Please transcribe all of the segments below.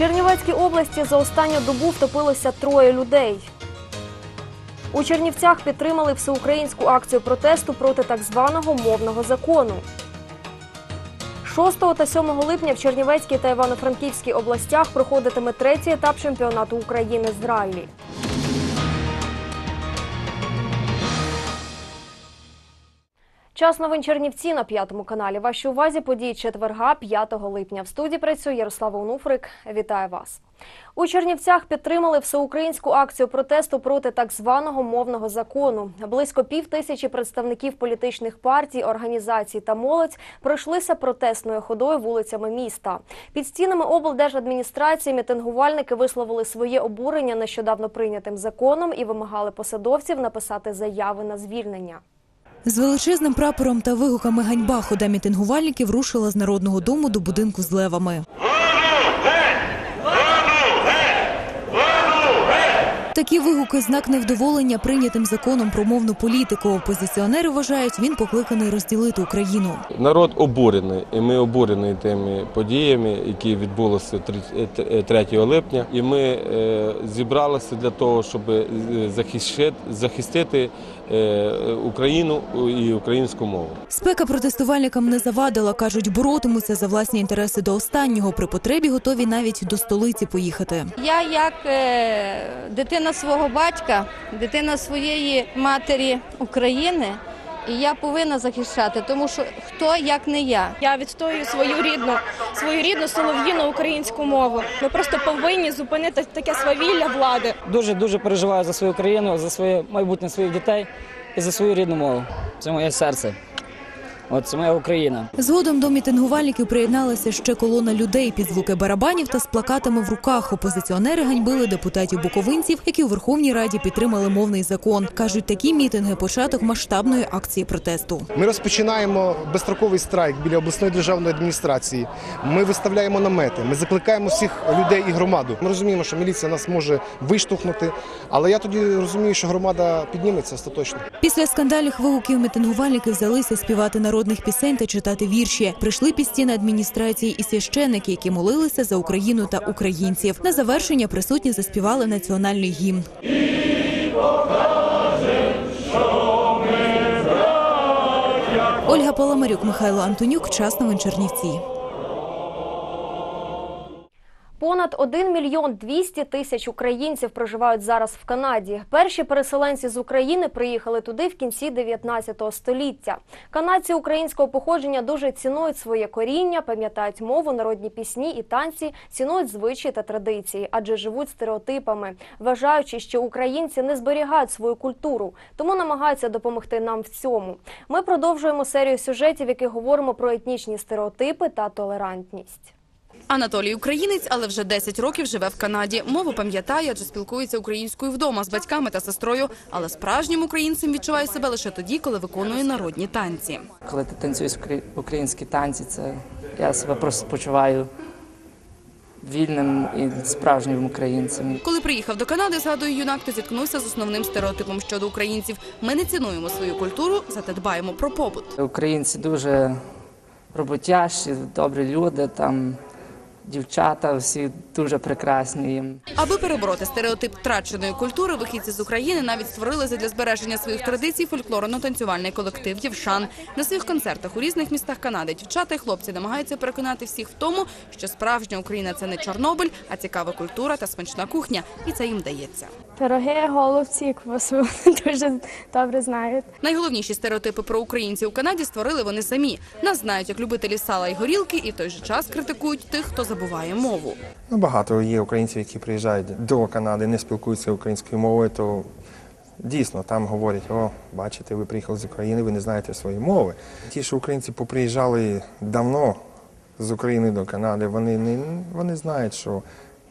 Чернівецькій області за останню добу втопилося троє людей. У Чернівцях підтримали всеукраїнську акцію протесту проти так званого мовного закону. 6 та 7 липня в Чернівецькій та Івано-Франківській областях проходитиме третій етап чемпіонату України з раллі. Час новин Чернівці на п'ятому каналі. Вашій увазі події четверга, 5 липня. В студії працює Ярослава Онуфрик. Вітаю вас. У Чернівцях підтримали всеукраїнську акцію протесту проти так званого мовного закону. Близько пів тисячі представників політичних партій, організацій та молодь пройшлися протестною ходою вулицями міста. Під стінами облдержадміністрації мітингувальники висловили своє обурення нещодавно прийнятим законом і вимагали посадовців написати заяви на звільнення. З величезним прапором та вигуками ганьба хода мітингувальників рушила з народного дому до будинку з левами. Такі вигуки знак невдоволення прийнятим законом про мовну політику. Опозиціонери вважають, він покликаний розділити Україну. Народ обурений, і ми обурені тими подіями, які відбулися е, 3 липня. І ми е, зібралися для того, щоб е, захищити, захистити е, Україну і українську мову. Спека протестувальникам не завадила. кажуть, боротимуться за власні інтереси до останнього. При потребі готові навіть до столиці поїхати. Я як е, дитина свого батька, дитина своєї матері України, і я повинна захищати, тому що хто як не я. Я відстоюю свою рідну, свою рідну солов'їну українську мову. Ми просто повинні зупинити таке свавілля влади. Дуже дуже переживаю за свою країну, за своє майбутнє своїх дітей і за свою рідну мову. Це моє серце. От це моя Україна. Згодом до мітингувальників приєдналася ще колона людей під звуки барабанів та з плакатами в руках. Опозиціонери ганьбили депутатів-буковинців, які у Верховній Раді підтримали мовний закон. кажуть, такі мітинги початок масштабної акції протесту. Ми розпочинаємо безстроковий страйк біля обласної державної адміністрації. Ми виставляємо намети. Ми закликаємо всіх людей і громаду. Ми розуміємо, що міліція нас може виштовхнути, але я тоді розумію, що громада підніметься остаточно. Після скандальних вигуків мітингувальники взялися співати народних пісень та читати вірші. Прийшли під стіни адміністрації і священики, які молилися за Україну та українців. На завершення присутні заспівали національний гімн. Ольга Паламарюк, Михайло Антонюк. Час новин Чернівці. Понад 1 мільйон 200 тисяч українців проживають зараз в Канаді. Перші переселенці з України приїхали туди в кінці 19 століття. Канадці українського походження дуже цінують своє коріння, пам'ятають мову, народні пісні і танці, цінують звичаї та традиції, адже живуть стереотипами, вважаючи, що українці не зберігають свою культуру, тому намагаються допомогти нам в цьому. Ми продовжуємо серію сюжетів, яких говоримо про етнічні стереотипи та толерантність. Анатолій українець, але вже 10 років живе в Канаді. Мову пам'ятає, адже спілкується українською вдома з батьками та сестрою. Але справжнім українцем відчуває себе лише тоді, коли виконує народні танці. Коли ти танцюєш українські танці, це я себе просто почуваю вільним і справжнім українцем. Коли приїхав до Канади, згадує юнак, то зіткнувся з основним стереотипом щодо українців. Ми не цінуємо свою культуру, зате дбаємо про побут. Українці дуже роботящі, добрі люди, там дівчата всі дуже прекрасні. Аби перебороти стереотип втраченої культури, вихідці з України навіть створили задля збереження своїх традицій фольклорно-танцювальний колектив Євшан. На своїх концертах у різних містах Канади дівчата і хлопці намагаються переконати всіх в тому, що справжня Україна це не Чорнобиль, а цікава культура та смачна кухня, і це їм вдається. Пироги, голубці, квасу дуже добре знають. Найголовніші стереотипи про українців у Канаді створили вони самі. Нас знають як любителі сала і горілки, і в той же час критикують тих, хто забуває мову. Ну, багато є українців, які приїжджають до Канади, не спілкуються українською мовою, то дійсно там говорять, о, бачите, ви приїхали з України, ви не знаєте своєї мови. Ті, що українці поприїжджали давно з України до Канади, вони не вони знають, що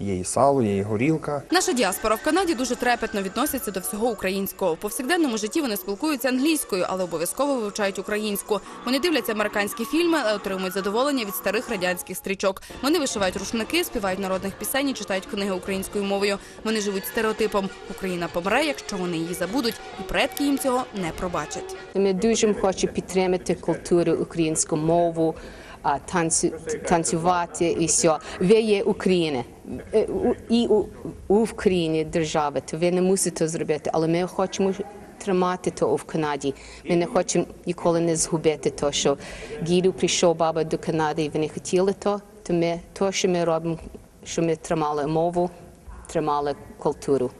є і сало, є і горілка. Наша діаспора в Канаді дуже трепетно відноситься до всього українського. В повсякденному житті вони спілкуються англійською, але обов'язково вивчають українську. Вони дивляться американські фільми, але отримують задоволення від старих радянських стрічок. Вони вишивають рушники, співають народних пісень і читають книги українською мовою. Вони живуть стереотипом Україна помре, якщо вони її забудуть, і предки їм цього не пробачать. Ми дуже хочемо підтримати культуру, українську мову, а, танцю, танцювати і все. Ви є Україна. Е, І у, у в країні держави, то ви не мусите зробити, але ми хочемо тримати то в Канаді. Ми не хочемо ніколи не згубити то, що Гіду прийшов баба до Канади, і вони хотіли то, то ми то, що ми робимо, що ми тримали мову, тримали культуру.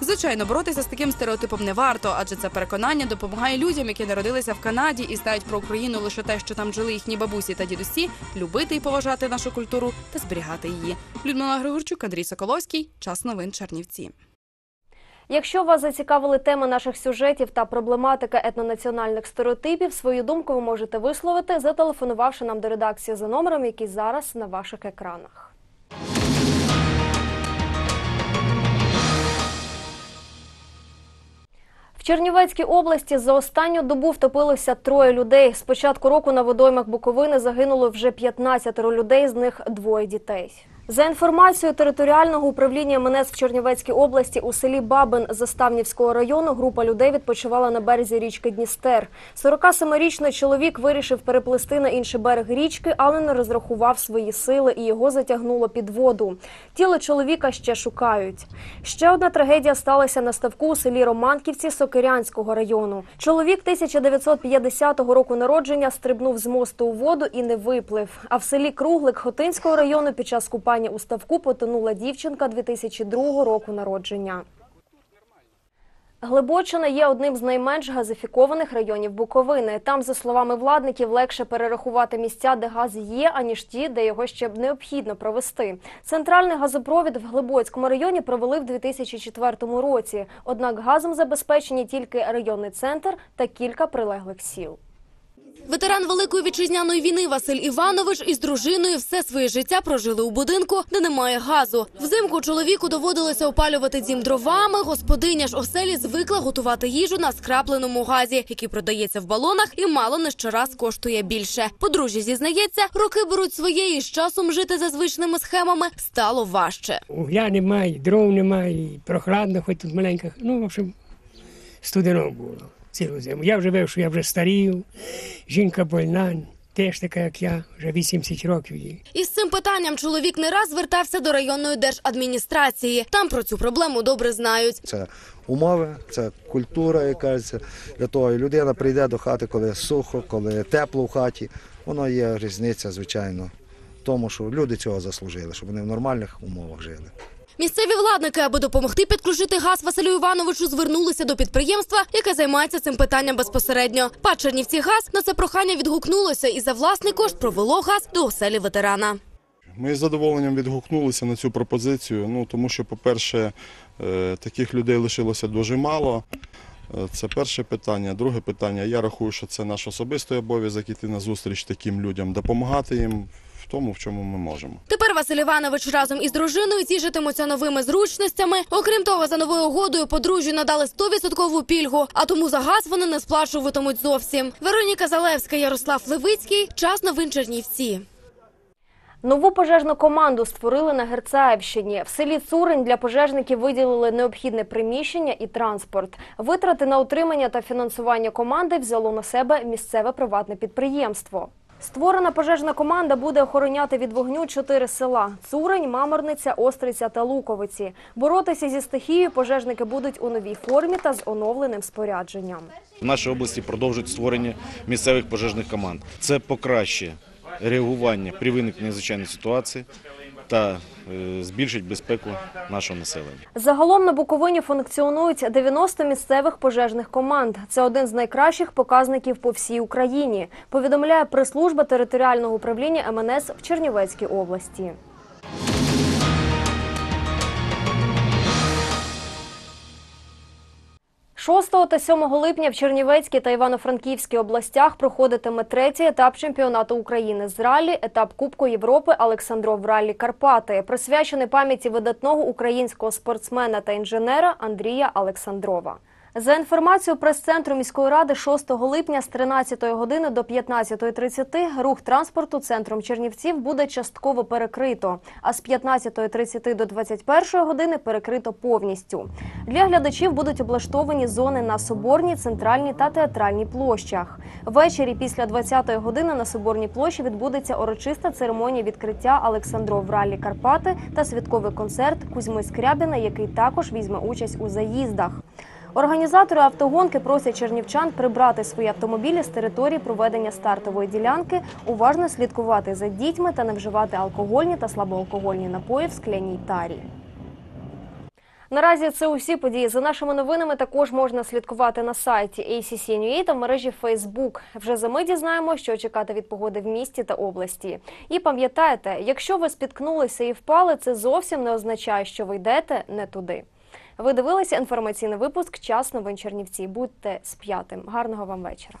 Звичайно, боротися з таким стереотипом не варто, адже це переконання допомагає людям, які народилися в Канаді і знають про Україну лише те, що там жили їхні бабусі та дідусі, любити і поважати нашу культуру та зберігати її. Людмила Григорчук, Андрій Соколовський. Час новин Чернівці. Якщо вас зацікавили теми наших сюжетів та проблематика етнонаціональних стереотипів, свою думку ви можете висловити, зателефонувавши нам до редакції за номером, який зараз на ваших екранах. Чернівецькій області за останню добу втопилося троє людей. З початку року на водоймах Буковини загинуло вже 15 людей, з них двоє дітей. За інформацією територіального управління МНС в Чернівецькій області у селі Бабин Заставнівського району група людей відпочивала на березі річки Дністер. 47-річний чоловік вирішив переплисти на інший берег річки, але не розрахував свої сили і його затягнуло під воду. Тіло чоловіка ще шукають. Ще одна трагедія сталася на ставку у селі Романківці Сокирянського району. Чоловік 1950 року народження стрибнув з мосту у воду і не виплив. А в селі Круглик Хотинського району під час купання у ставку потонула дівчинка 2002 року народження. Глибочина є одним з найменш газифікованих районів Буковини. Там, за словами владників, легше перерахувати місця, де газ є, аніж ті, де його ще б необхідно провести. Центральний газопровід в Глибоцькому районі провели в 2004 році. Однак газом забезпечені тільки районний центр та кілька прилеглих сіл. Ветеран Великої вітчизняної війни Василь Іванович із дружиною все своє життя прожили у будинку, де немає газу. Взимку чоловіку доводилося опалювати дім дровами. Господиня ж оселі звикла готувати їжу на скрапленому газі, який продається в балонах і мало не щораз коштує більше. Подружжя зізнається, роки беруть своє і з часом жити за звичними схемами стало важче. Угля немає, дров немає, прохладно, хоч тут маленька. Ну, в общем, студено було цілу зиму. Я вже вив, що я вже старію, жінка больна, теж така, як я, вже 80 років їй. Із цим питанням чоловік не раз звертався до районної держадміністрації. Там про цю проблему добре знають. Це умови, це культура якась для того. І людина прийде до хати, коли сухо, коли тепло в хаті. Воно є різниця, звичайно, в тому, що люди цього заслужили, щоб вони в нормальних умовах жили. Місцеві владники, аби допомогти підключити газ Василю Івановичу, звернулися до підприємства, яке займається цим питанням безпосередньо. Па Чернівці газ на це прохання відгукнулося і за власний кошт провело газ до оселі ветерана. Ми з задоволенням відгукнулися на цю пропозицію, ну тому що, по-перше, е, таких людей лишилося дуже мало. Е, Це перше питання. Друге питання. Я рахую, що це наш особистий обов'язок іти на зустріч таким людям, допомагати їм тому, в чому ми можемо. Тепер Василь Іванович разом із дружиною тішитимуться новими зручностями. Окрім того, за новою угодою подружжю надали 100% пільгу, а тому за газ вони не сплачуватимуть зовсім. Вероніка Залевська, Ярослав Левицький. Час новин Чернівці. Нову пожежну команду створили на Герцаївщині. В селі Цурень для пожежників виділили необхідне приміщення і транспорт. Витрати на утримання та фінансування команди взяло на себе місцеве приватне підприємство. Створена пожежна команда буде охороняти від вогню чотири села: Цурень, Маморниця, Остриця та Луковиці. Боротися зі стихією пожежники будуть у новій формі та з оновленим спорядженням. В нашій області продовжують створення місцевих пожежних команд. Це покращує реагування при виникненні звичайної ситуації та е, збільшить безпеку нашого населення. Загалом на Буковині функціонують 90 місцевих пожежних команд. Це один з найкращих показників по всій Україні. Повідомляє прес-служба територіального управління МНС в Чернівецькій області. Шостого та 7 липня в Чернівецькій та Івано-Франківській областях проходитиме третій етап чемпіонату України з ралі, етап Кубку Європи Олександров Ралі Карпати, присвячений пам'яті видатного українського спортсмена та інженера Андрія Олександрова. За інформацією прес-центру міської ради 6 липня з 13 години до 15.30 рух транспорту центром Чернівців буде частково перекрито, а з 15.30 до 21 години перекрито повністю. Для глядачів будуть облаштовані зони на Соборній, центральній та театральній площах. Ввечері після 20 години на Соборній площі відбудеться урочиста церемонія відкриття Олександров Раллі Карпати та святковий концерт Кузьми Скрябіна, який також візьме участь у заїздах. Організатори автогонки просять чернівчан прибрати свої автомобілі з території проведення стартової ділянки, уважно слідкувати за дітьми та не вживати алкогольні та слабоалкогольні напої в скляній тарі. Наразі це усі події. За нашими новинами також можна слідкувати на сайті ACC.NUA та в мережі Facebook. Вже за ми дізнаємо, що чекати від погоди в місті та області. І пам'ятайте, якщо ви спіткнулися і впали, це зовсім не означає, що ви йдете не туди. Ви дивилися інформаційний випуск Час новин Чернівці. Будьте з п'ятим. Гарного вам вечора.